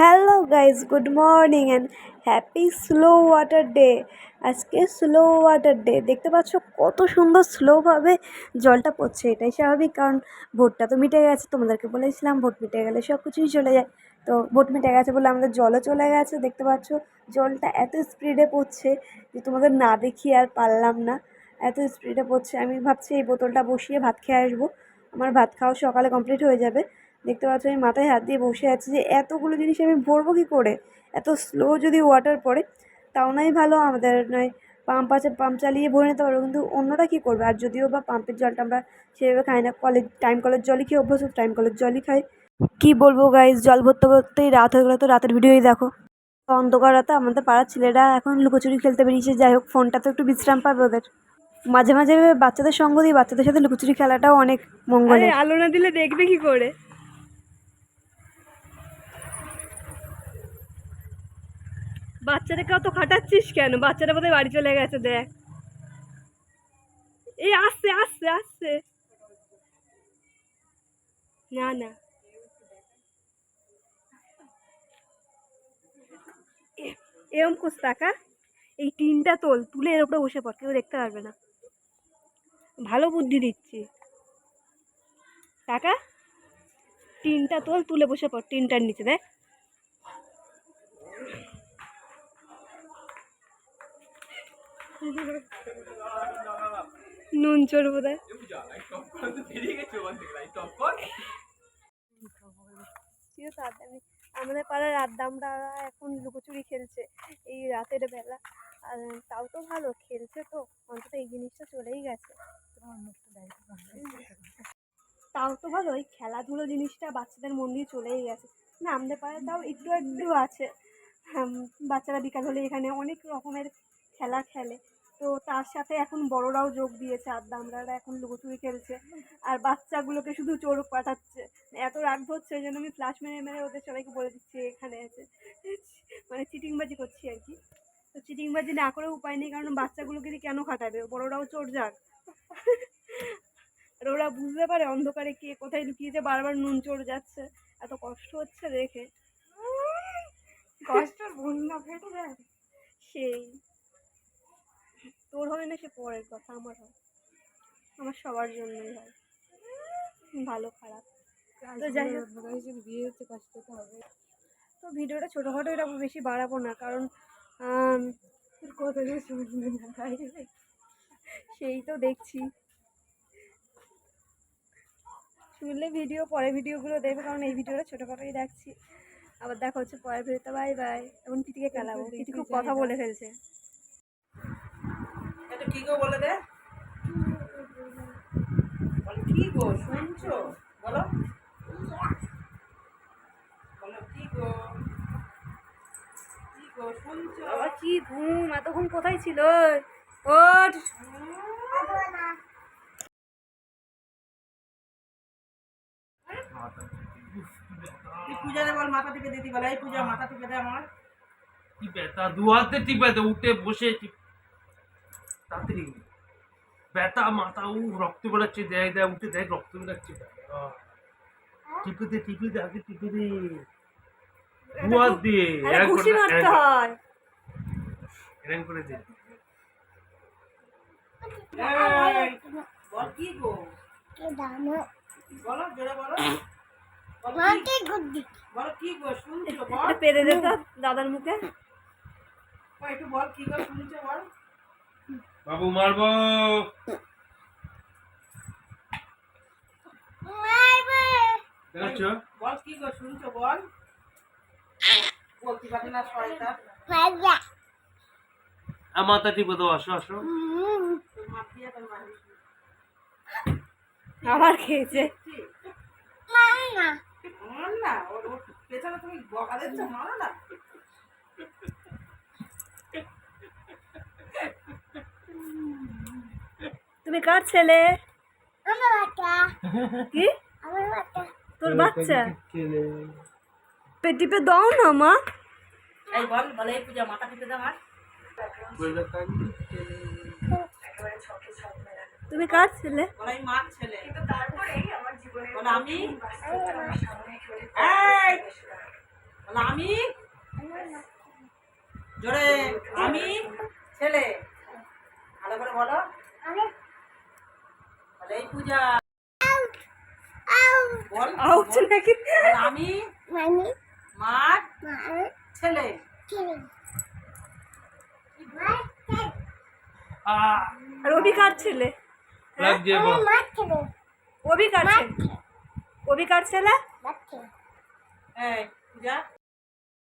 Hello guys good morning and happy slow water day. আজকে slow water day. দেখতে পাচ্ছ কত সুন্দর স্লোভাবে জলটা পড়ছে, এটাই স্বাভাবিক কারণ ভোটটা তো মিটে গেছে। তোমাদেরকে বলেছিলাম ভোট মিটে গেলে সব কিছুই চলে যায়। তো ভোট মিটে গেছে বলে আমাদের জলও চলে গেছে, দেখতে পাচ্ছ জলটা এত স্পিডে পড়ছে যে তোমাদের না দেখিয়ে আর পারলাম না। এত স্পিডে পড়ছে, আমি ভাবছি এই বোতলটা বসিয়ে ভাত খেয়ে আসব। আমার ভাত খাওয়া সকালে কমপ্লিট হয়ে যাবে। দেখতে পাচ্ছ আমি মাথায় হাত দিয়ে বসে আছি যে এতগুলো জিনিস আমি ভরবো কী করে? এত স্লো যদি ওয়াটার পড়ে, তাও নয় ভালো, আমাদের নয় পাম্প আছে পাম্প চালিয়ে ভরে নিতে পারব, কিন্তু অন্যরা কী করবে? আর যদিও বা পাম্পের জলটা আমরা সেভাবে খাই না কলেজ টাইম কলের জলই খেয়ে অভ্যস্ত টাইম কলের জলই খাই। কী বলব গাইজ জল ভরতে ভরতেই রাত হয়ে গেলো, তো রাতের ভিডিওই দেখো। অন্ধকার রাতে আমাদের পাড়ার ছেলেরা এখন লুকোচুরি খেলতে বেরিয়েছে, যাই হোক ফোনটা তো একটু বিশ্রাম পাবে ওদের। মাঝে মাঝে বাচ্চাদের সঙ্গ দিই বাচ্চাদের সাথে লুকোচুরি খেলাটাও অনেক মঙ্গল আলো না দিলে দেখবে কি করে? বাচ্চাটাকে অত খাটাচ্ছিস কেন? বাচ্চাটা বোধহয় বাড়ি চলে গেছে, দেখ। এই আসছে আসছে আসছে। না না। এরম কোস টাকা এই টিনটা তোল, তুলে এর উপরে বসে পড়, কেউ দেখতে পারবে না। ভালো বুদ্ধি দিচ্ছি। টাকা টিনটা তোল, তুলে বসে পড়, টিনটার নিচে, দেখ। নুন চোর বোধ আমাদের পাড়ার রাত আড্ডামরা এখন লুকোচুরি খেলছে, এই রাতের বেলা। আর তাও তো ভালো, খেলছে তো, অন্তত এই জিনিসটা চলেই গেছে। তাও তো ভালো, ওই খেলাধুলো জিনিসটা বাচ্চাদের মন দিয়ে চলেই গেছে। না, আমাদের পাড়ায় তাও একটু একটু আছে। বাচ্চারা বিকাল হলে এখানে অনেক রকমের খেলা খেলে। তো তার সাথে এখন বড়রাও যোগ দিয়েছে আড্ডা আমরা এখন লুকোচুরি খেলছে। আর বাচ্চাগুলোকে শুধু চোর পাঠাচ্ছে। এত রাগ হচ্ছে ওই জন্য আমি ফ্লাশ মেরে মেরে ওদের সবাইকে বলে দিচ্ছি এখানে আছে। মানে চিটিংবাজি করছি আর কি। তো চিটিংবাজি না করে উপায় নেই কারণ বাচ্চাগুলোকে কেন খাটাবে? বড়রাও চোর যাক। আর ওরা বুঝতে পারে অন্ধকারে কে কোথায় লুকিয়েছে বারবার নুন চোর যাচ্ছে। এত কষ্ট হচ্ছে দেখে। কষ্ট বন্যা ফেটে যায় সেই। তোর হয় না সে পরের কথা আমার হয় আমার সবার জন্যই হয়। ভালো খারাপ। তো যাই হোক। বিয়ে হচ্ছে কষ্ট তো হবে। তো ভিডিওটা ছোটোখাটো এটা বেশি বাড়াবো না কারণ আম, কথা যে শুনবে না তাই সেই তো দেখছি। শুনলে ভিডিও পরে ভিডিওগুলো দেখবে কারণ এই ভিডিওটা ছোটোখাটোই দেখছি। আবার দেখা হচ্ছে পরের ভিডিওতে। Bye bye. এখন পিটিকে খেলাবো। পিটি খুব কথা বলে ফেলছে। কি গো বলে দে? বলে কি গো? শুনছো? বলো। বলো কি গো? কি গো শুনছো? আবার কি ঘুম? এতক্ষণ কোথায় ছিল? ওঠ। তুই পূজা বল মাথা টিপে দিদি বলে। এই পূজা মাথা টিপে দে আমার। কি ব্যথা দু হাতে টিপে দে উঠে বসে টিপ তাড়াতাড়ি ব্যথা মাথা উ রক্ত বেরোচ্ছে দেয় দেয় উঠে দেয় রক্ত বেরোচ্ছে। আহ। টিপে দে টিপে দে আগে টিপে দে দু দিয়ে খুশি করে হয়। দে। বল বলো বলো। বলো বলো বল। দাদার মুখে। ও, একটু বল কি গো শুনছো বল? বাবু মারবো। দেখছ বল কি গো শুনছো বল? বলতে পারে না শয়তান। আর মাথা টিপে দাও আসো আসো। তোর মা দিয়ে তোর মারিস না। খেয়েছে। ঠিক মার না। ওর ওর পেছনে তুমি বকা দিচ্ছ মারো না? তুমি কার ছেলে? কি? তোর বাচ্চা? পেটিপে দাও না মা। এই বল বলে এই পূজা মাথা টিপে দে আমার তুমি কার ছেলে? মার ছেলে। আমি? আমি? জোরে আমি? ছেলে। ভালো করে বলো। এই পূজা। বল আউট নাকি? আমি? মার? ছেলে। আর অভি কার ছেলে লাগছে বল। অভি কার ছেলে। অভি কার ছেলে। এই পূজা।